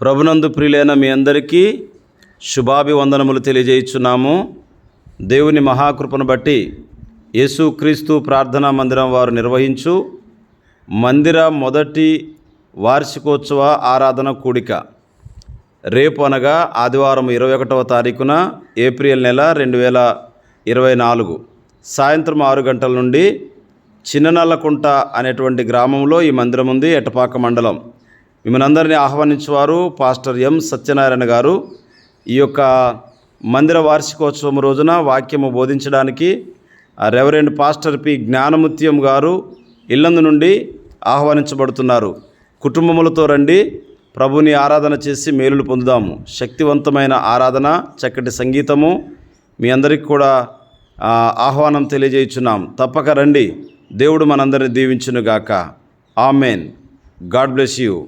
ప్రభునందు ప్రియులైన మీ అందరికీ శుభాభివందనములు తెలియజేయుచున్నాము. దేవుని మహాకృపను బట్టి యేసుక్రీస్తు ప్రార్థనా మందిరం వారు నిర్వహించు మందిర మొదటి వార్షికోత్సవ ఆరాధన కూడిక. రేపు అనగా ఆదివారం ఇరవై ఒకటవ తారీఖున ఏప్రిల్ నెల రెండు వేల ఇరవై నాలుగు. సాయంత్రం ఆరు గంటల నుండి చిన్ననల్లకుంట అనేటువంటి గ్రామంలో ఈ మందిరం ఉంది ఎటపాక మండలం. మిమ్మల్ని అందరినీ ఆహ్వానించేవారు పాస్టర్ ఎం సత్యనారాయణ గారు. ఈ యొక్క మందిర వార్షికోత్సవం రోజున వాక్యము బోధించడానికి రెవరెండ్ పాస్టర్ పి జ్ఞానముత్యం గారు ఇల్లందు నుండి ఆహ్వానించబడుతున్నారు. కుటుంబములతో రండి ప్రభుని ఆరాధన చేసి మేలులు పొందుదాము. శక్తివంతమైన ఆరాధన చక్కటి సంగీతము మీ అందరికి కూడా ఆహ్వానం తెలియజేయుచున్నాం. తప్పక రండి దేవుడు మనందరిని దీవించునుగాక. ఆమెన్. God bless you.